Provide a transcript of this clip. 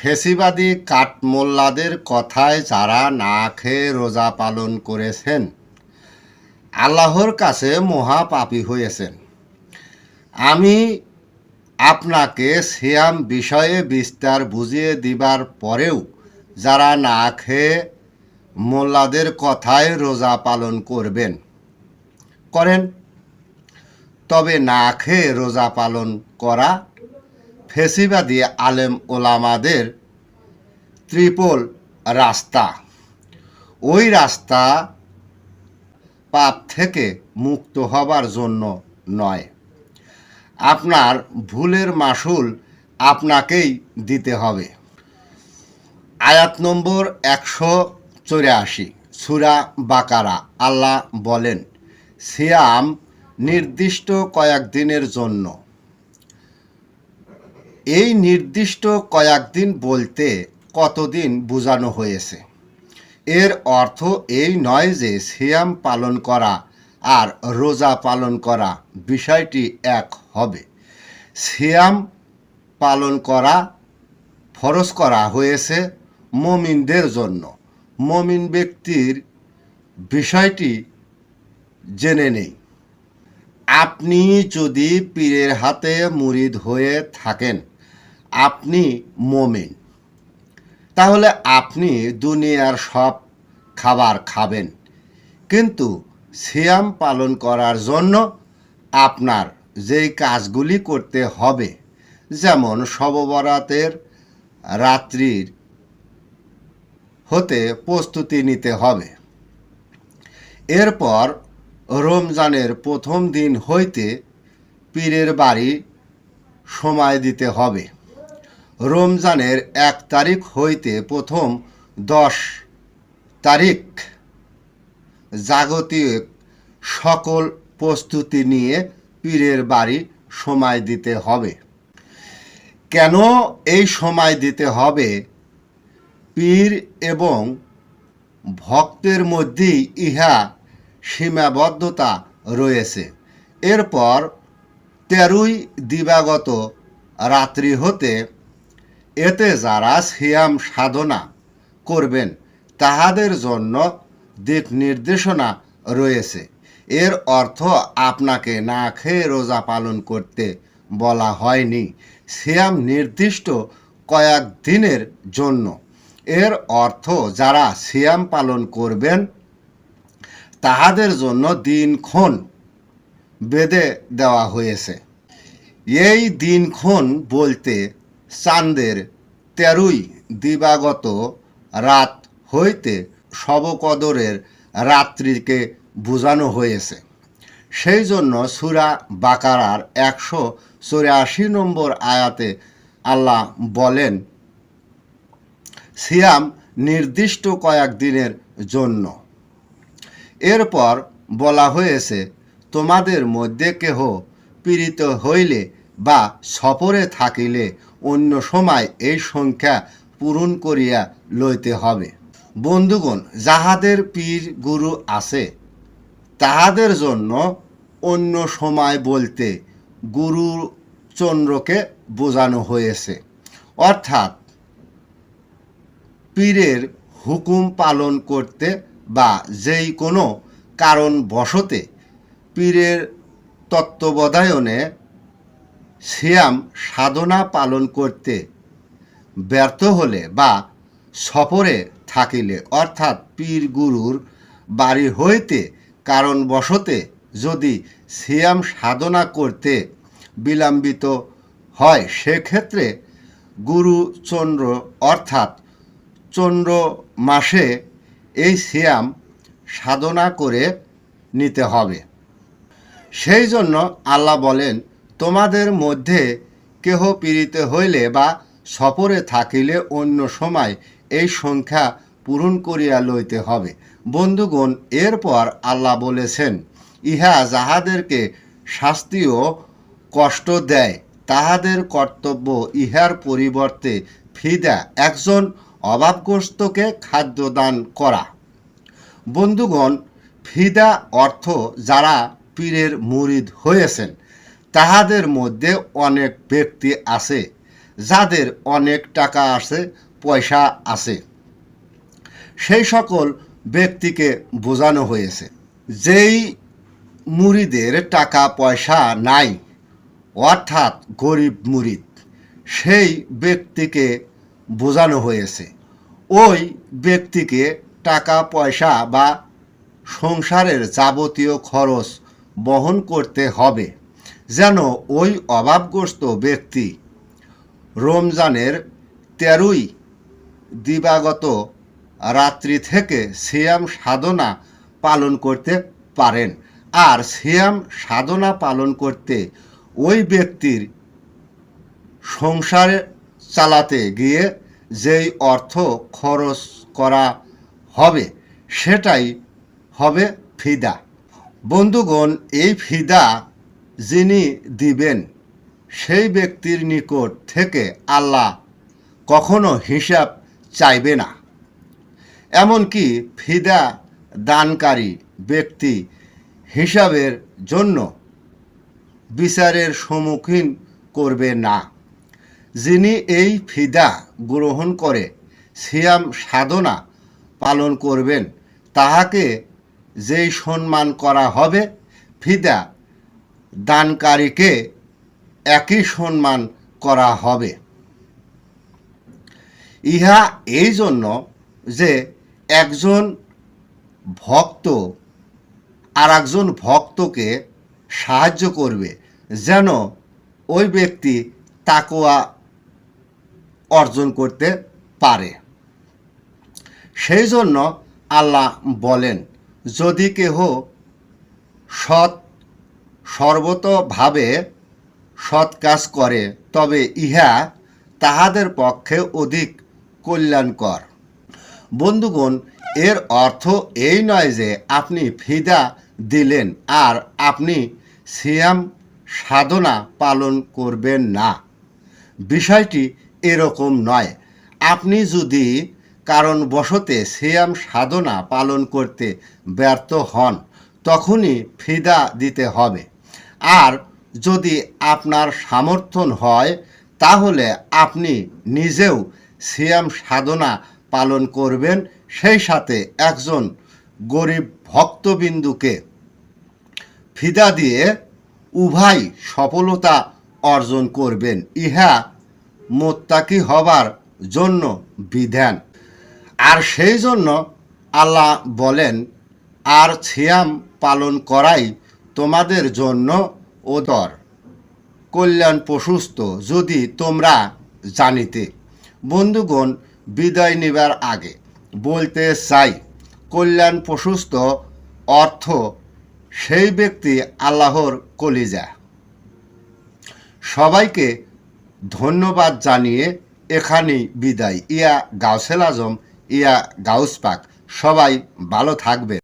ফেসিবাদী কাঠমোল্লাদের কথায় যারা না খেয়ে রোজা পালন করেছেন, আল্লাহর কাছে মহাপাপী হয়েছেন। আমি আপনাকে সিয়াম বিষয়ে বিস্তার বুঝিয়ে দিবার পরেও যারা না খেয়ে মোল্লাদের কথায় রোজা পালন করবেন, করেন। তবে না খেয়ে রোজা পালন করা ফেসিবাদী আলেম ওলামাদের ত্রিপল রাস্তা। ওই রাস্তা পাপ থেকে মুক্ত হবার জন্য নয়। আপনার ভুলের মাসুল আপনাকেই দিতে হবে। আয়াত নম্বর একশো চৌরাশি, সুরা বাকারা। আল্লাহ বলেন, সিয়াম নির্দিষ্ট কয়েক দিনের জন্য। এই নির্দিষ্ট কয়েকদিন বলতে কতদিন বোঝানো হয়েছে। এর অর্থ এই নয় যে সিয়াম পালন করা আর রোজা পালন করা বিষয়টি এক হবে। সিয়াম পালন করা, ফরজ করা হয়েছে মমিনদের জন্য। মমিন ব্যক্তির বিষয়টি জেনে নেই। আপনি যদি পীরের হাতে মুরিদ হয়ে থাকেন আপনি মমিন। তাহলে আপনি দুনিয়ার সব খাবার খাবেন। কিন্তু সিয়াম পালন করার জন্য আপনার যেই কাজগুলি করতে হবে, যেমন শববরাতের রাত্রির হতে প্রস্তুতি নিতে হবে। এরপর রমজানের প্রথম দিন হইতে পীরের বাড়ি সময় দিতে হবে। রমজানের এক তারিখ হইতে প্রথম দশ তারিখ জাগতিক সকল প্রস্তুতি নিয়ে পীরের বাড়ি সময় দিতে হবে। কেন এই সময় দিতে হবে? পীর এবং ভক্তের মধ্যেই ইহা সীমাবদ্ধতা রয়েছে। এরপর তেরোই দিবাগত রাত্রি হতে এতে যারা সিয়াম সাধনা করবেন, তাহাদের জন্য দিক নির্দেশনা রয়েছে। এর অর্থ আপনাকে না খেয়ে রোজা পালন করতে বলা হয়নি। সিয়াম নির্দিষ্ট কয়েক দিনের জন্য। এর অর্থ যারা সিয়াম পালন করবেন, তাহাদের জন্য দিনক্ষণ বেঁধে দেওয়া হয়েছে। এই দিনক্ষণ বলতে চাঁদের তেরোই দিবাগত রাত হইতে শবকদরের রাত্রিকে বোঝানো হয়েছে। সেই জন্য সুরা বাকারার একশো চৌরাশি নম্বর আয়াতে আল্লাহ বলেন, সিয়াম নির্দিষ্ট কয়েকদিনের জন্য। এরপর বলা হয়েছে, তোমাদের মধ্যে কেহ পীড়িত হইলে বা সফরে থাকিলে অন্য সময় এই সংখ্যা পূরণ করিয়া লইতে হবে। বন্ধুগণ, যাহাদের পীর গুরু আছে, তাহাদের জন্য অন্য সময় বলতে গুরু চন্দ্রকে বোঝানো হয়েছে। অর্থাৎ, পীরের হুকুম পালন করতে বা যেই কোনো কারণ বশতে পীরের তত্ত্বাবধায়নে সিয়াম সাধনা পালন করতে ব্যর্থ হলে বা সফরে থাকিলে, অর্থাৎ পীর গুরুর বাড়ি হইতে কারণবশতে যদি সিয়াম সাধনা করতে বিলম্বিত হয়, সেক্ষেত্রে গুরুচন্দ্র অর্থাৎ চন্দ্র মাসে এই সিয়াম সাধনা করে নিতে হবে। সেই জন্য আল্লাহ বলেন তোমাদের মধ্যে কেহ পীড়িত হইলে বা সফরে থাকিলে অন্য সময় এই সংখ্যা পূরণ করিয়া লইতে হবে। বন্ধুগণ, এরপর আল্লাহ বলেছেন, ইহা যাহাদেরকে শাস্তি ও কষ্ট দেয়, তাহাদের কর্তব্য ইহার পরিবর্তে ফিদা, একজন অভাবগ্রস্তকে খাদ্য দান করা। বন্ধুগণ, ফিদা অর্থ যারা পীরের মুরিদ হয়েছেন। তাহাদের মধ্যে অনেক ব্যক্তি আছে, যাদের অনেক টাকা আছে, পয়সা আছে। সেই সকল ব্যক্তিকে বোঝানো হয়েছে, যেই মুড়িদের টাকা পয়সা নাই, অর্থাৎ গরিব মুরিদ সেই ব্যক্তিকে বোঝানো হয়েছে। ওই ব্যক্তিকে টাকা পয়সা বা সংসারের যাবতীয় খরচ বহন করতে হবে। যেন ওই অভাবগ্রস্ত ব্যক্তি রমজানের তেরোই দিবাগত রাত্রি থেকে সিয়াম সাধনা পালন করতে পারেন। আর সিয়াম সাধনা পালন করতে ওই ব্যক্তির সংসারে চালাতে গিয়ে যেই অর্থ খরচ করা হবে, সেটাই হবে ফিদা। বন্ধুগণ, এই ফিদা যিনি দিবেন, সেই ব্যক্তির নিকট থেকে আল্লাহ কখনো হিসাব চাইবে না। এমনকি ফিদা দানকারী ব্যক্তি হিসাবের জন্য বিচারের সম্মুখীন করবে না। যিনি এই ফিদা গ্রহণ করে সিয়াম সাধনা পালন করবেন, তাহাকে যেই সম্মান করা হবে, ফিদা দানকারীকে একই সম্মান করা হবে। ইহা এই জন্য যে একজন ভক্ত আর একজন ভক্তকে সাহায্য করবে, যেন ওই ব্যক্তি তাকোয়া অর্জন করতে পারে। সেই জন্য আল্লাহ বলেন, যদি কেহ সৎ সর্বতভাবে সৎ কাজ করে, তবে ইহা তাহাদের পক্ষে অধিক কল্যাণকর। বন্ধুগণ, এর অর্থ এই নয় যে আপনি ফিদা দিলেন আর আপনি সিয়াম সাধনা পালন করবেন না। বিষয়টি এরকম নয়। আপনি যদি কারণবশতে সিয়াম সাধনা পালন করতে ব্যর্থ হন, তখনই ফিদা দিতে হবে। আর যদি আপনার সমর্থন হয়, তাহলে আপনি নিজেও সিয়াম সাধনা পালন করবেন। সেই সাথে একজন গরিব ভক্তবিন্দুকে ফিদা দিয়ে উভয় সফলতা অর্জন করবেন। ইহা মোত্তাকি হবার জন্য বিধান। আর সেই জন্য আল্লাহ বলেন, আর ছিয়াম পালন করাই তোমাদের জন্য ওদর কল্যাণ প্রশস্ত যদি তোমরা জানিতে। বন্ধুগণ, বিদায় নেবার আগে বলতে চাই, কল্যাণ প্রশস্ত অর্থ সেই ব্যক্তি আল্লাহর কলিজা। সবাইকে ধন্যবাদ জানিয়ে এখানেই বিদায়। ইয়া গাউসেল আজম, ইয়া গাউস পাক। সবাই ভালো থাকবে